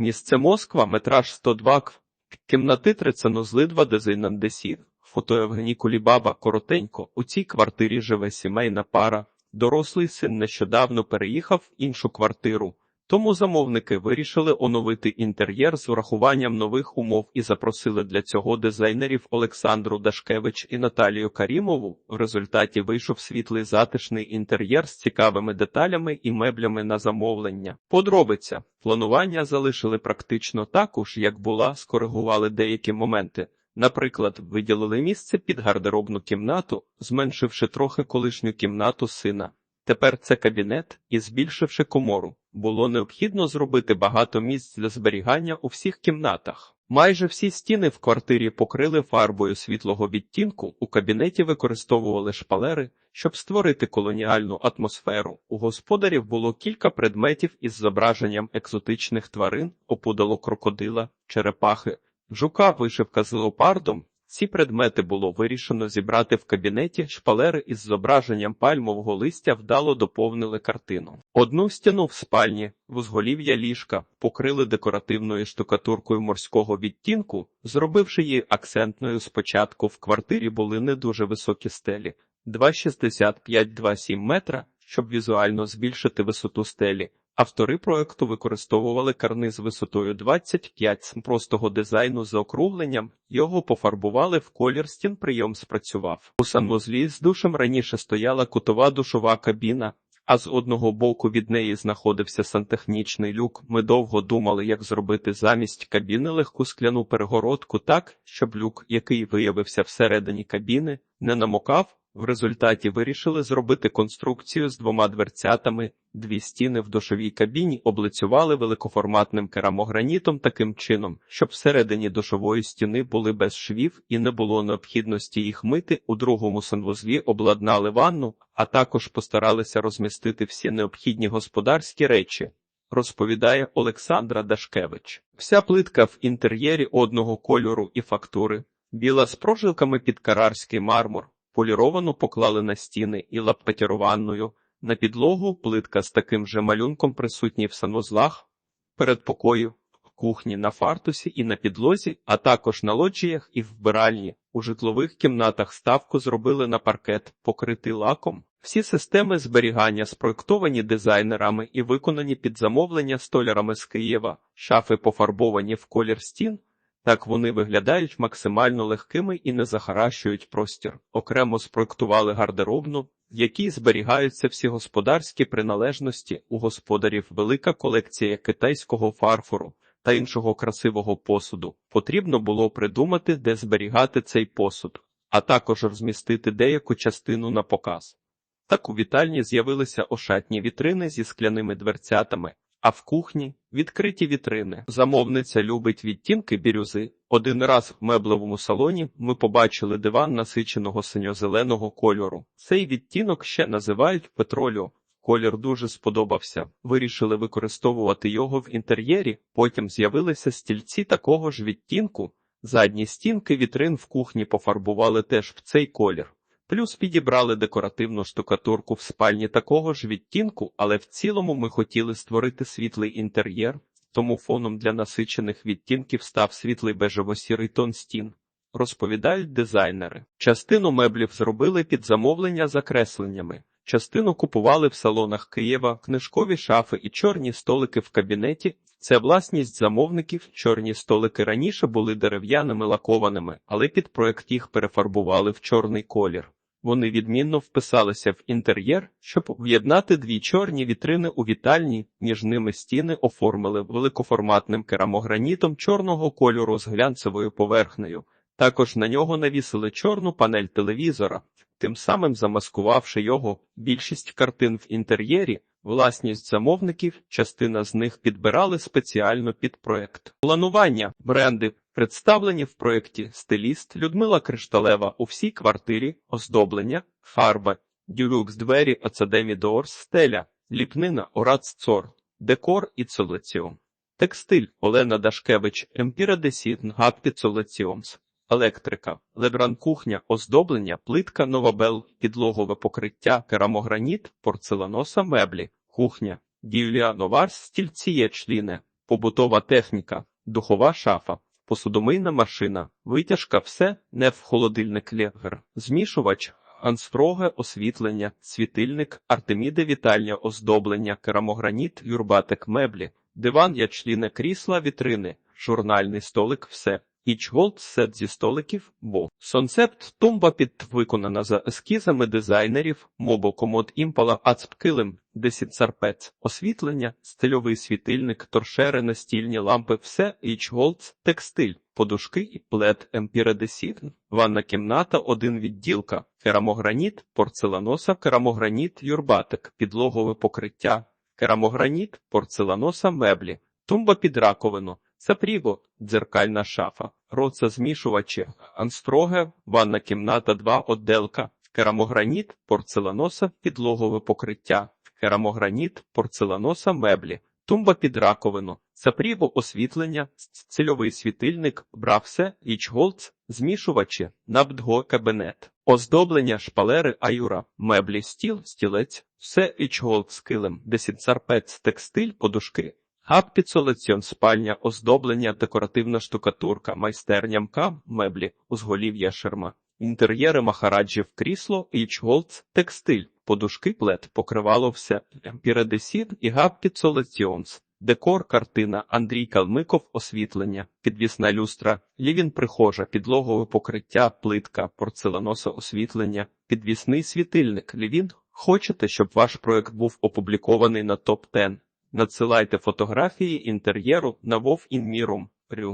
Місце Москва, метраж 102 кв. Кімнати 3 два 2 дезинандесі. Фото Євгеній Кулібаба коротенько. У цій квартирі живе сімейна пара. Дорослий син нещодавно переїхав в іншу квартиру. Тому замовники вирішили оновити інтер'єр з урахуванням нових умов і запросили для цього дизайнерів Олександру Дашкевич і Наталію Карімову. В результаті вийшов світлий затишний інтер'єр з цікавими деталями і меблями на замовлення. Подробиця планування залишили практично також, як була, скоригували деякі моменти. Наприклад, виділили місце під гардеробну кімнату, зменшивши трохи колишню кімнату сина. Тепер це кабінет і збільшивши комору. Було необхідно зробити багато місць для зберігання у всіх кімнатах. Майже всі стіни в квартирі покрили фарбою світлого відтінку. У кабінеті використовували шпалери, щоб створити колоніальну атмосферу. У господарів було кілька предметів із зображенням екзотичних тварин, опудало крокодила, черепахи, жука, вишивка з леопардом. Ці предмети було вирішено зібрати в кабінеті, шпалери із зображенням пальмового листя вдало доповнили картину. Одну стіну в спальні, вузголів'я ліжка, покрили декоративною штукатуркою морського відтінку, зробивши її акцентною спочатку в квартирі були не дуже високі стелі 2,65-2,7 метра, щоб візуально збільшити висоту стелі. Автори проекту використовували карниз висотою 25 см простого дизайну з округленням, його пофарбували в колір стін прийом спрацював. У санвузлі з душем раніше стояла кутова душова кабіна, а з одного боку від неї знаходився сантехнічний люк. Ми довго думали, як зробити замість кабіни легку скляну перегородку так, щоб люк, який виявився всередині кабіни, не намокав. В результаті вирішили зробити конструкцію з двома дверцятами, дві стіни в душовій кабіні облицювали великоформатним керамогранітом таким чином, щоб всередині душової стіни були без швів і не було необхідності їх мити. У другому санвузлі обладнали ванну, а також постаралися розмістити всі необхідні господарські речі. Розповідає Олександра Дашкевич. Вся плитка в інтер'єрі одного кольору і фактури, біла з прожилками під карарський мармур. Поліровану поклали на стіни і лаппетірованою. На підлогу плитка з таким же малюнком присутній в санвузлах, передпокою, кухні на фартусі і на підлозі, а також на лоджіях і вбиральні. У житлових кімнатах ставку зробили на паркет, покритий лаком. Всі системи зберігання спроектовані дизайнерами і виконані під замовлення столярами з Києва, шафи пофарбовані в колір стін. Так вони виглядають максимально легкими і не захаращують простір. Окремо спроектували гардеробну, в якій зберігаються всі господарські приналежності. У господарів велика колекція китайського фарфору та іншого красивого посуду. Потрібно було придумати, де зберігати цей посуд, а також розмістити деяку частину на показ. Так у вітальні з'явилися ошатні вітрини зі скляними дверцятами. А в кухні відкриті вітрини. Замовниця любить відтінки бірюзи. Один раз в меблевому салоні ми побачили диван насиченого синьо-зеленого кольору. Цей відтінок ще називають петролю. Колір дуже сподобався. Вирішили використовувати його в інтер'єрі. Потім з'явилися стільці такого ж відтінку. Задні стінки вітрин в кухні пофарбували теж в цей колір. Плюс підібрали декоративну штукатурку в спальні такого ж відтінку, але в цілому ми хотіли створити світлий інтер'єр, тому фоном для насичених відтінків став світлий бежево-сірий тон стін. Розповідають дизайнери. Частину меблів зробили під замовлення закресленнями, частину купували в салонах Києва, книжкові шафи і чорні столики в кабінеті. Це власність замовників. Чорні столики раніше були дерев'яними лакованими, але під проект їх перефарбували в чорний колір. Вони відмінно вписалися в інтер'єр, щоб об'єднати дві чорні вітрини у вітальні, між ними стіни оформили великоформатним керамогранітом чорного кольору з глянцевою поверхнею. Також на нього навісили чорну панель телевізора, тим самим замаскувавши його. Більшість картин в інтер'єрі, власність замовників, частина з них підбирали спеціально під проект. Планування бренди Представлені в проєкті стиліст Людмила Кришталева у всій квартирі, оздоблення, фарба, дюлюкс двері, Ацадемі Доорс, стеля, ліпнина, Ораццор, декор і цолеціум. Текстиль Олена Дашкевич, Емпіра Десітн, Гаппі Цолеціомс. Електрика, Лебран кухня, оздоблення, плитка, новабел, підлогове покриття, керамограніт, порцеланоса меблі, кухня, Діюліановарс, стільці є побутова техніка, духова шафа, посудомийна машина, витяжка, все не в холодильник легер, змішувач, анстроге освітлення, світильник, артеміде вітальня оздоблення, керамограніт, юрбатик меблі, диван, ячліне крісла, вітрини, журнальний столик, все. Ічголд сет зі столиків, бо сонцепт тумба під виконана за ескізами дизайнерів, мобо комод імпала ацпкилим, десіцарпец, освітлення, стильовий світильник, торшери, настільні лампи, все Ічголд, текстиль, подушки і плед емпіредесід, ванна кімната, один відділка, керамограніт, порцеланоса, керамограніт, юрбатик, підлогове покриття, керамограніт, порцеланоса, меблі, тумба під раковину. Сапріго, дзеркальна шафа, роца змішувачі, анстроге, ванна кімната, два отделка, керамограніт, порцеланоса, підлогове покриття, керамограніт, порцеланоса, меблі, тумба під раковину, сапріго освітлення, цільовий світильник, бравсе, ічголц, змішувачі, набдго кабінет, оздоблення, шпалери, аюра, меблі, стіл, стілець, все ічголц, килим, десятцарпець, текстиль, подушки. Габ спальня, оздоблення, декоративна штукатурка, майстерня МК, меблі, узголів'я шерма, інтер'єри махараджів, крісло, ічголц, текстиль, подушки, плед, покривало все, піредесід і габ підсолеціонс. Декор, картина, Андрій Калмиков, освітлення, підвісна люстра, лівін прихожа, підлогове покриття, плитка, порцеланоса освітлення, підвісний світильник, лівін. Хочете, щоб ваш проект був опублікований на топ 10 Надсилайте фотографії інтер'єру на Вов Інмірум.